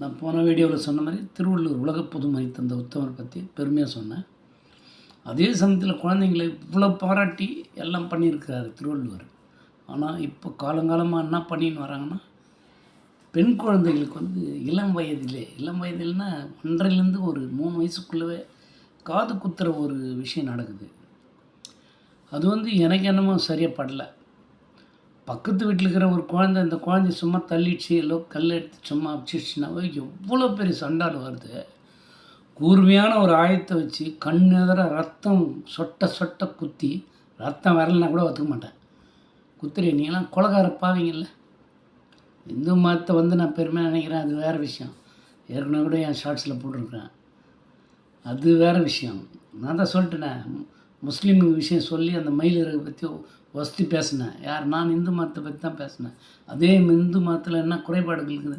நான் போன வீடியோவில் சொன்ன மாதிரி திருவள்ளூர் உலக பொதுமறை தந்த உத்தமரை பற்றி பெருமையாக சொன்னேன். அதே சமயத்தில் குழந்தைங்களை இவ்வளோ பாராட்டி எல்லாம் பண்ணியிருக்கிறாரு திருவள்ளுவர். ஆனால் இப்போ காலங்காலமாக என்ன பண்ணின்னு வராங்கன்னா பெண் குழந்தைகளுக்கு வந்து இளம் வயதிலே இளம் வயதில்னா ஒன்றைலேருந்து ஒரு மூணு வயசுக்குள்ளவே காது குத்துற ஒரு விஷயம் நடக்குது. அது வந்து எனக்கு என்னமோ சரியாக படலை. பக்கத்து வீட்டில் இருக்கிற ஒரு குழந்தை அந்த குழந்தை சும்மா தள்ளிடுச்சு இல்லை கல் எடுத்து சும்மா அடிச்சிடுச்சுனாவே எவ்வளோ பெரிய சண்டாடு வருது. கூர்மையான ஒரு ஆயத்தை வச்சு கண் எதிர ரத்தம் சொட்ட சொட்ட குத்தி ரத்தம் வரலனா கூட ஒத்துக்க மாட்டேன். குத்துறீ நீங்களாம் கொலகார பாவீங்கள்ல இந்து மதத்தை வந்து நான் பெருமையாக நினைக்கிறேன் அது வேறு விஷயம். ஏற்கனவே கூட என் ஷார்ட்ஸில் போட்டிருக்கிறேன். அது வேறு விஷயம். நான் தான் சொல்லிட்டேனே முஸ்லீம் விஷயம் சொல்லி அந்த மயிலிறகு பற்றி வசதி பேசினேன். யார்? நான் இந்து மதத்தை பற்றி தான் பேசினேன். அதே இந்து மதத்தில் என்ன குறைபாடுகள் இருக்குது?